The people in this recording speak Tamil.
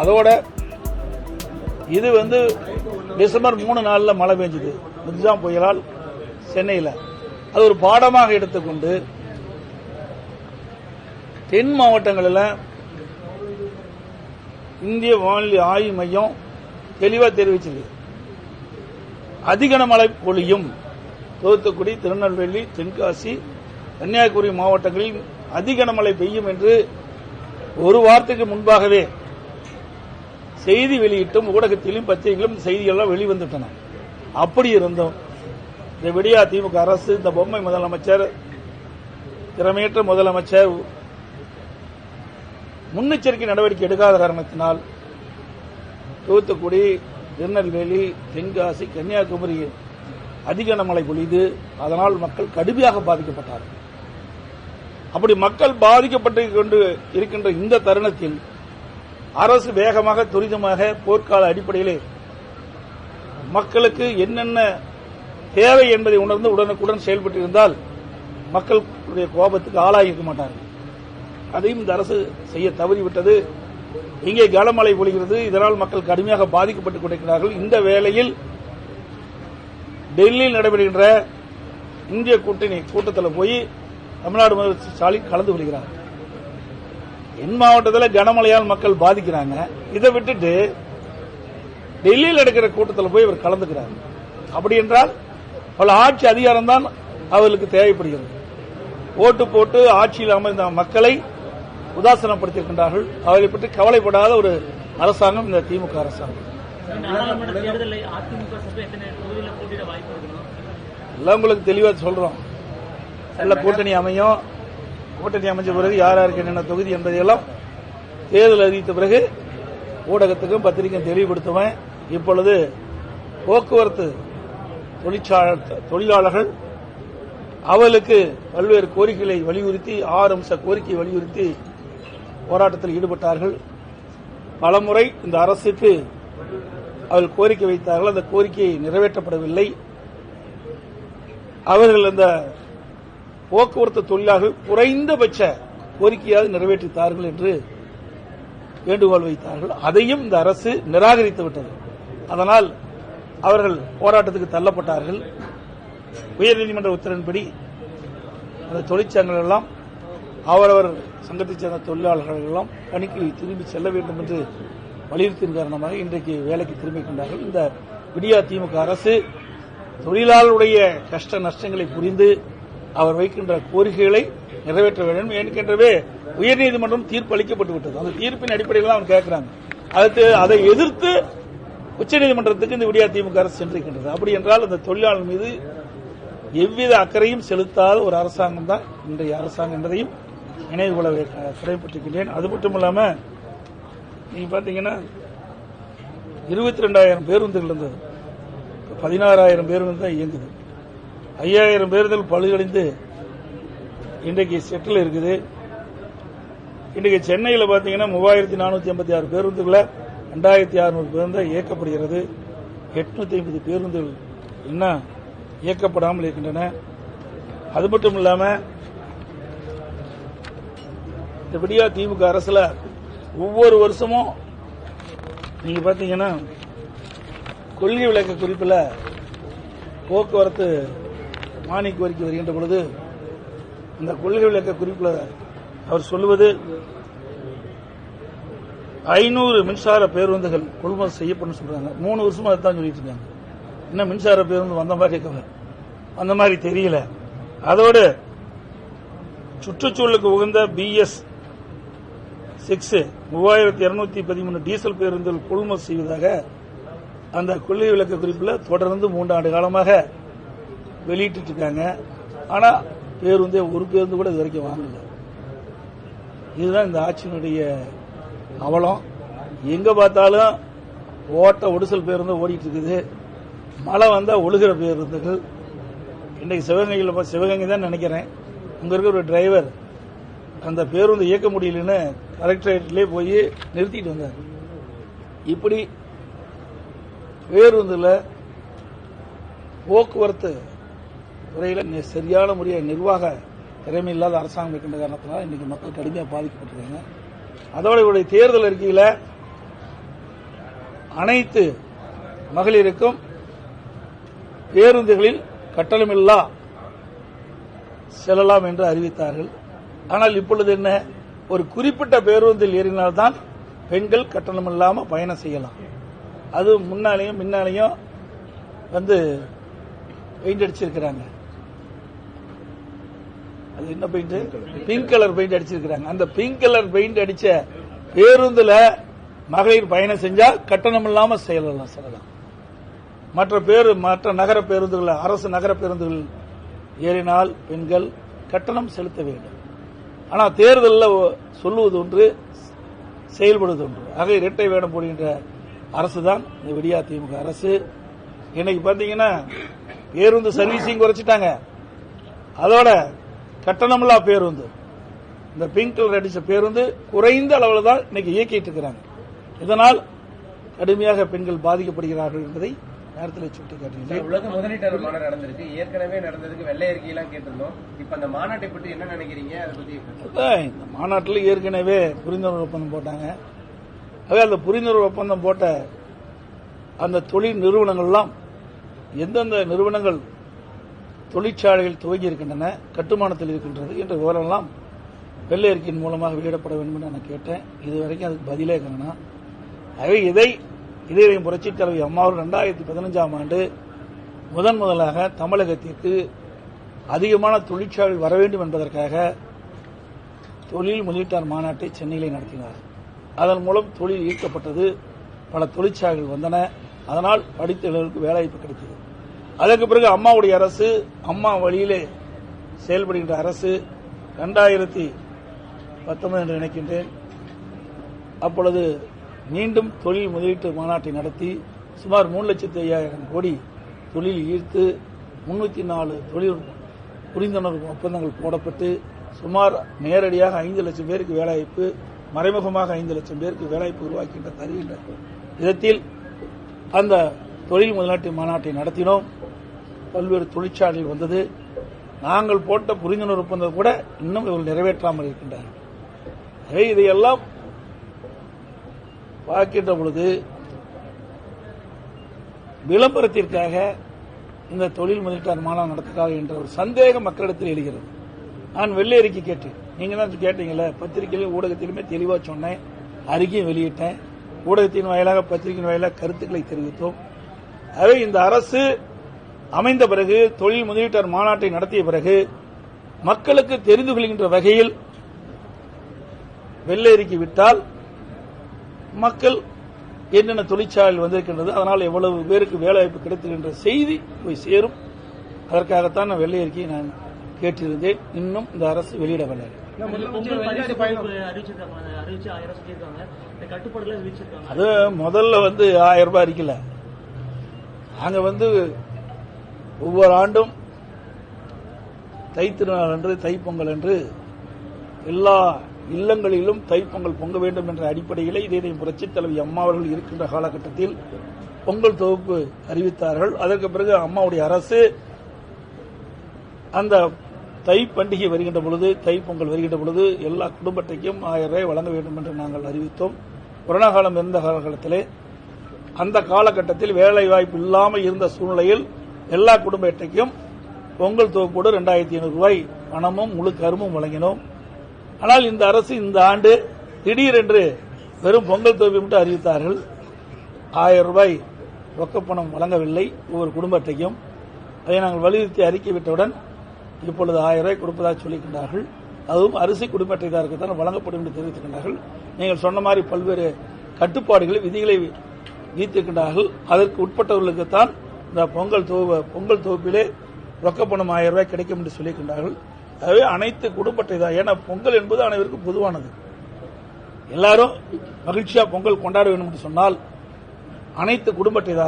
அதோட இது வந்து டிசம்பர் மூணு நாளில் மழை பெஞ்சது. மிக்ஜாம் புயலால் சென்னையில். அது ஒரு பாடமாக எடுத்துக்கொண்டு தென் மாவட்டங்களில் இந்திய வானிலை ஆய்வு மையம் தெளிவாக தெரிவிச்சிருக்கு. அதிகன மழை பொழியும் தூத்துக்குடி திருநெல்வேலி தென்காசி கன்னியாகுமரி மாவட்டங்களில் அதிகன மழை பெய்யும் என்று ஒரு வாரத்துக்கு முன்பாகவே செய்தி வெளியிட்டும் ஊடகத்திலும் பத்திரிகைகளும் செய்திகள்லாம் வெளிவந்துட்டன. அப்படி இருந்தும் இந்த விடியா திமுக அரசு இந்த பொம்மை முதலமைச்சர் திறமையற்ற முதலமைச்சர் முன்னெச்சரிக்கை நடவடிக்கை எடுக்காத காரணத்தினால் தூத்துக்குடி திருநெல்வேலி தென்காசி கன்னியாகுமரி அதிக மழை பொழிது அதனால் மக்கள் கடுமையாக பாதிக்கப்பட்டார்கள். அப்படி மக்கள் பாதிக்கப்பட்டு கொண்டு இருக்கின்ற இந்த தருணத்தில் அரசு வேகமாக துரிதமாக போர்க்கால அடிப்படையிலே மக்களுக்கு என்னென்ன தேவை என்பதை உணர்ந்து உடனுக்குடன் செயல்பட்டு இருந்தால் மக்களுடைய கோபத்துக்கு ஆளாகியிருக்க மாட்டார்கள். அதையும் இந்த அரசு செய்ய தவறிவிட்டது. இங்கே கனமழை பொழிகிறது. இதனால் மக்கள் கடுமையாக பாதிக்கப்பட்டுக் கொண்டிருக்கிறார்கள். இந்த வேளையில் டெல்லியில் நடைபெறுகின்ற இந்திய கூட்டணி கூட்டத்தில் போய் தமிழ்நாடு முதலமைச்சர் ஸ்டாலின் கலந்து கொள்கிறார். என் மாவட்டத்தில் கனமழையால் மக்கள் பாதிக்கிறாங்க. இதை விட்டுட்டு டெல்லியில் நடக்கிற கூட்டத்தில் போய் இவர் கலந்துக்கிறார். அப்படி என்றால் பல ஆட்சி அதிகாரம் தான் அவர்களுக்கு தேவைப்படுகிறது. ஓட்டு போட்டு ஆட்சியில் அமர்ந்த மக்களை உதாசனப்படுத்தியிருக்கின்றார்கள். அவர்களை பற்றி கவலைப்படாத ஒரு அரசாங்கம் இந்த திமுக அரசாங்கம். எல்லாம் உங்களுக்கு தெளிவா சொல்றோம். நல்ல கூட்டணி அமையும். கூட்டணி அமைஞ்ச பிறகு யார் யாருக்கு என்னென்ன தொகுதி என்பதையெல்லாம் தேர்தல் அறிவித்த பிறகு ஊடகத்துக்கும் பத்திரிகையும் தெளிவுபடுத்துவேன். இப்பொழுது போக்குவரத்து தொழிற்சாலை தொழிலாளர்கள் அவர்களுக்கு பல்வேறு கோரிக்கைகளை வலியுறுத்தி ஆறு அம்ச கோரிக்கை வலியுறுத்தி போராட்டத்தில் ஈடுபட்டார்கள். பலமுறை இந்த அரசுக்கு அவர்கள் கோரிக்கை வைத்தார்கள். அந்த கோரிக்கை நிறைவேற்றப்படவில்லை. அவர்கள் அந்த போக்குவரத்து தொழிலாளர்கள் குறைந்தபட்ச கோரிக்கையாவது நிறைவேற்றித்தார்கள் என்று வேண்டுகோள் வைத்தார்கள். அதையும் இந்த அரசு நிராகரித்து விட்டது. அதனால் அவர்கள் போராட்டத்துக்கு தள்ளப்பட்டார்கள். உயர்நீதிமன்ற உத்தரவின்படி அந்த தொழிற்சங்கங்கள் எல்லாம் அவரவர் சங்கத்தைச் சேர்ந்த தொழிலாளர்கள் எல்லாம் பணிக்கு திரும்பி செல்ல வேண்டும் என்று வலியுறுத்தின் காரணமாக இன்றைக்கு வேலைக்கு திரும்பிக் கொண்டார்கள் இந்த விடியா திமுக அரசு தொழிலாளருடைய கஷ்ட நஷ்டங்களை புரிந்து அவர் வைக்கின்ற கோரிக்கைகளை நிறைவேற்ற வேண்டும். ஏற்கனவே உயர்நீதிமன்றம் தீர்ப்பு அளிக்கப்பட்டு விட்டது. அந்த தீர்ப்பின் அடிப்படையில் அவன் அவர் கேட்கிறாங்க அடுத்து அதை எதிர்த்து உச்சநீதிமன்றத்துக்கு இந்த விடியா திமுக அரசு சென்றிருக்கின்றது. அப்படி என்றால் அந்த தொழிலாளர் மீது எவ்வித அக்கறையும் செலுத்தாத ஒரு அரசாங்கம் தான் இன்றைய அரசாங்கம் என்பதையும் நினைவு கொள்ள அது மட்டும் இல்லாமல் நீங்க பாத்தீங்கன்னா இருபத்தி ரெண்டாயிரம் பேருந்துகள் இருந்தது. பதினாறாயிரம் பேருந்து தான் இயங்குது. ஐயாயிரம் பேர்கள் பழுகடைந்து இன்றைக்கு செட்டில் இருக்குது. இன்றைக்கு சென்னையில் பார்த்தீங்கன்னா மூவாயிரத்தி நானூற்றி ஐம்பத்தி ஆறு பேருந்துகளை ரெண்டாயிரத்தி அறுநூறு பேருந்து இயக்கப்படுகிறது. எட்நூத்தி ஐம்பது பேருந்துகள் இன்னும் இயக்கப்படாமல் இருக்கின்றன. அது மட்டும் இல்லாம இந்த விடியா திமுக அரசுல ஒவ்வொரு வருஷமும் நீங்க பாத்தீங்கன்னா கொள்கை விளக்க குறிப்பில் போக்குவரத்து மானிய கோரிக்கை வருகின்ற பொழுது இந்த கொள்கை விளக்க குறிப்பில் அவர் சொல்லுவது ஐநூறு மின்சார பேருந்துகள் கொள்முதல் செய்யப்படும் சொல்றாங்க. மூணு வருஷமா அதுதான் சொல்லிட்டு இருக்காங்க. இன்னும் மின்சார பேருந்து வந்த மாதிரி இருக்கவ அந்த மாதிரி தெரியல. அதோடு சுற்றுச்சூழலுக்கு உகந்த பிஎஸ் சிக்ஸ் மூவாயிரத்தி இருநூத்தி பதிமூணு டீசல் பேருந்துகள் கொள்முதல் செய்வதாக அந்த கொள்கை விளக்க குறிப்பில் தொடர்ந்து மூன்றாண்டு காலமாக வெளியிட்டு இருக்காங்க ஆனா பேருந்தே ஒரு பேருந்து கூட இது வரைக்கும் வாங்கல. இதுதான் இந்த ஆட்சியினுடைய அவலம் எங்க பார்த்தாலும் ஓட்ட ஒடிசல் பேருந்து ஓடிட்டு இருக்குது மழை வந்தா ஒழுகிற பேருந்துகள். இன்னைக்கு சிவகங்கையில் சிவகங்கை தான் நினைக்கிறேன். அங்க இருக்கிற ஒரு டிரைவர் அந்த பேருந்து இயக்க முடியலன்னு கலெக்டரேட்லேயே போய் நிறுத்திட்டு வந்தார். இப்படி பேருந்துல போக்குவரத்து துறையில் சரியான முறையை நிர்வாக திறமை இல்லாத அரசாங்கம் இருக்கின்ற காரணத்தினால் இன்னைக்கு மக்கள் கடுமையாக பாதிக்கப்பட்டிருக்காங்க. அதோட இவருடைய தேர்தல் அறிக்கையில் அனைத்து மகளிருக்கும் பேருந்துகளில் கட்டணமில்லா செல்லலாம் என்று அறிவித்தார்கள். ஆனால் இப்பொழுது என்ன? ஒரு குறிப்பிட்ட பேருந்தில் ஏறினால்தான் பெண்கள் கட்டணமில்லாமல் பயணம் செய்யலாம். அது முன்னாலேயும் முன்னாலேயும் வந்து பெயிண்ட் அடிச்சிருக்கிறாங்க. அது என்ன பெயிண்ட் பிங்க் கலர் பெயிண்ட் அடிச்சிருக்கிறாங்க. அந்த பிங்க் கலர் பெயிண்ட் அடிச்ச பேருந்துல மகளிர் பயணம் செஞ்சா கட்டணம் இல்லாம செல்லலாம் செல்லலாம் மற்ற பேரு மற்ற நகர பேருந்துகள் அரசு நகர பேருந்துகள் ஏறினால் பெண்கள் கட்டணம் செலுத்த வேண்டும். ஆனால் தேர்தலில் சொல்லுவது ஒன்று செயல்படுவது ஒன்று. ஆக இரட்டை வேடம் போடுகின்ற அரசு தான் இந்த விடியா திமுக அரசு. இன்னைக்கு பார்த்தீங்கன்னா பேருந்து சர்வீஸையும் குறைச்சிட்டாங்க. அதோட கட்டணமில்லா பேருந்து. இந்த பிங்க் கலர் அடிச்ச பேருந்து குறைந்த அளவில் தான் இன்னைக்கு இயக்கிட்டு இருக்கிறாங்க. இதனால் கடுமையாக பெண்கள் பாதிக்கப்படுகிறார்கள் என்பதை நேரத்தில் சுட்டிக்காட்டுகிறேன் உலக முதலீட்டாளர் மாநாடு நடந்திருக்கு. ஏற்கனவே நடந்ததுக்கு வெள்ளை அறிக்கையெல்லாம் கேட்டிருந்தோம். இப்ப அந்த மாநாட்டை பற்றி என்ன நினைக்கிறீங்க? அதை பத்தி இந்த மாநாட்டில் ஏற்கனவே புரிந்துணர்வு ஒப்பந்தம் போட்டாங்க. ஆகவே அந்த புரிந்துணர்வு ஒப்பந்தம் போட்ட அந்த தொழில் நிறுவனங்கள்லாம் எந்தெந்த நிறுவனங்கள் தொழிற்சாலைகள் துவங்கி இருக்கின்றன கட்டுமானத்தில் இருக்கின்றது என்ற விவரம்லாம் வெள்ளை அறிக்கையின் மூலமாக வெளியிடப்பட வேண்டும் என்று நான் கேட்டேன். இதுவரைக்கும் அதுக்கு பதிலே காணோம் ஆகவே இதை இதயம் புரட்சித் தலைவி அம்மா ரெண்டாயிரத்தி பதினஞ்சாம் ஆண்டு முதன் முதலாக தமிழகத்திற்கு அதிகமான தொழிற்சாலைகள் வர வேண்டும் என்பதற்காக தொழில் முதலீட்டார் மாநாட்டை சென்னையில் நடத்தினார். அதன் மூலம் தொழில் ஈர்க்கப்பட்டது பல தொழிற்சாலைகள் வந்தன. அதனால் படித்த வேலைவாய்ப்பு கிடைத்தது. அதற்கு பிறகு அம்மாவுடைய அரசு அம்மா வழியிலே செயல்படுகின்ற அரசு இரண்டாயிரத்தி பத்தொன்பது என்று நினைக்கின்றேன். அப்பொழுது மீண்டும் தொழில் முதலீட்டு மாநாட்டை நடத்தி சுமார் மூணு லட்சத்தி ஐயாயிரம் கோடி தொழில் ஈர்த்து முன்னூற்றி நாலு தொழில் புரிந்துணர்வு ஒப்பந்தங்கள் போடப்பட்டு சுமார் நேரடியாக ஐந்து லட்சம் பேருக்கு வேலைவாய்ப்பு மறைமுகமாக ஐந்து லட்சம் பேருக்கு வேலைவாய்ப்பு உருவாக்கின்ற தருகின்ற விதத்தில் அந்த தொழில் முதலாட்டு மாநாட்டை நடத்தினோம். பல்வேறு தொழிற்சாலைகள் வந்தது. நாங்கள் போட்ட புரிந்துணர்வு ஒப்பந்தம் கூட இன்னும் இவர்கள் நிறைவேற்றாமல் இருக்கின்றார்கள். எனவே இதையெல்லாம் பார்க்கின்ற பொழுது விளம்பரத்திற்காக இந்த தொழில் முதலீட்டாளர் மாநாடு நடத்துகிறார் என்ற ஒரு சந்தேகம் மக்களிடத்தில் எழுகிறது. நான் வெள்ளை அறிக்கை கேட்டேன். நீங்க தான் கேட்டீங்கல்ல. பத்திரிகையிலும் ஊடகத்திலுமே தெளிவாக சொன்னேன். அறிக்கையும் வெளியிட்டேன். ஊடகத்தின் வாயிலாக பத்திரிகையின் வாயிலாக கருத்துக்களை தெரிவித்தோம். அவை இந்த அரசு அமைந்த பிறகு தொழில் முதலீட்டாளர் மாநாட்டை நடத்திய பிறகு மக்களுக்கு தெரிந்து கொள்கின்ற வகையில் வெள்ளை அறிக்கை விட்டால் மக்கள் என்னென்ன தொழிற்சாலைகள் வந்திருக்கின்றது அதனால் எவ்வளவு பேருக்கு வேலைவாய்ப்பு கிடைத்திருக்கின்ற செய்தி போய் சேரும். அதற்காகத்தான் நான் வெள்ளை அறிக்கையை நான் கேட்டிருந்தேன். இன்னும் இந்த அரசு வெளியிடவில்லை. அது முதல்ல வந்து ஆயிரம் ரூபாய் அடிக்கல. நாங்க வந்து ஒவ்வொரு ஆண்டும் தைத்திருநாள் அன்று தைப்பொங்கல் அன்று எல்லா இல்லங்களிலும் தைப்பொங்கல் பொங்க வேண்டும் என்ற அடிப்படையிலே இதே புரட்சித் தலைவி அம்மா அவர்கள் இருக்கின்ற காலகட்டத்தில் பொங்கல் தொகுப்பு அறிவித்தார்கள். அதற்கு பிறகு அம்மாவுடைய அரசு அந்த தை பண்டிகை வருகின்ற பொழுது தைப்பொங்கல் வருகின்ற பொழுது எல்லா குடும்பத்தைக்கும் ஆயிரம் ரூபாய் வழங்க வேண்டும் என்று நாங்கள் அறிவித்தோம். கொரோனா காலம் இருந்த காலகட்டத்திலே அந்த காலகட்டத்தில் வேலை வாய்ப்பு இல்லாமல் இருந்த சூழ்நிலையில் எல்லா குடும்ப அட்டைக்கும் பொங்கல் தொகுப்போடு ரெண்டாயிரத்தி ஐநூறு ரூபாய் பணமும் முழு கருமும் வழங்கினோம். ஆனால் இந்த அரசு இந்த ஆண்டு திடீரென்று வெறும் பொங்கல் தொகுப்பை மட்டும் அறிவித்தார்கள். ஆயிரம் ரூபாய் ரொக்கப்பணம் வழங்கவில்லை ஒவ்வொரு குடும்ப அட்டைக்கும் அதை நாங்கள் வலியுறுத்தி அறிக்கை விட்டவுடன் இப்பொழுது ஆயிரம் ரூபாய் கொடுப்பதாக சொல்லியிருக்கின்றார்கள் அதுவும் அரிசி குடும்ப அட்டைதாருக்கு தான் வழங்கப்படும் என்று தெரிவித்திருக்கின்றார்கள். நீங்கள் சொன்ன மாதிரி பல்வேறு கட்டுப்பாடுகளை விதிகளை விதித்திருக்கின்றார்கள். அதற்கு உட்பட்டவர்களுக்குத்தான் இந்த பொங்கல் தொகு பொங்கல் தொகுப்பிலே ரொக்கப்பணம் ஆயிரம் ரூபாய் கிடைக்கும் என்று சொல்லியிருக்கின்றார்கள். ஆகவே அனைத்து குடும்பத்தை தான். ஏன்னா பொங்கல் என்பது அனைவருக்கும் பொதுவானது. எல்லாரும் மகிழ்ச்சியா பொங்கல் கொண்டாட வேண்டும் என்று சொன்னால் அனைத்து குடும்பத்தை தான்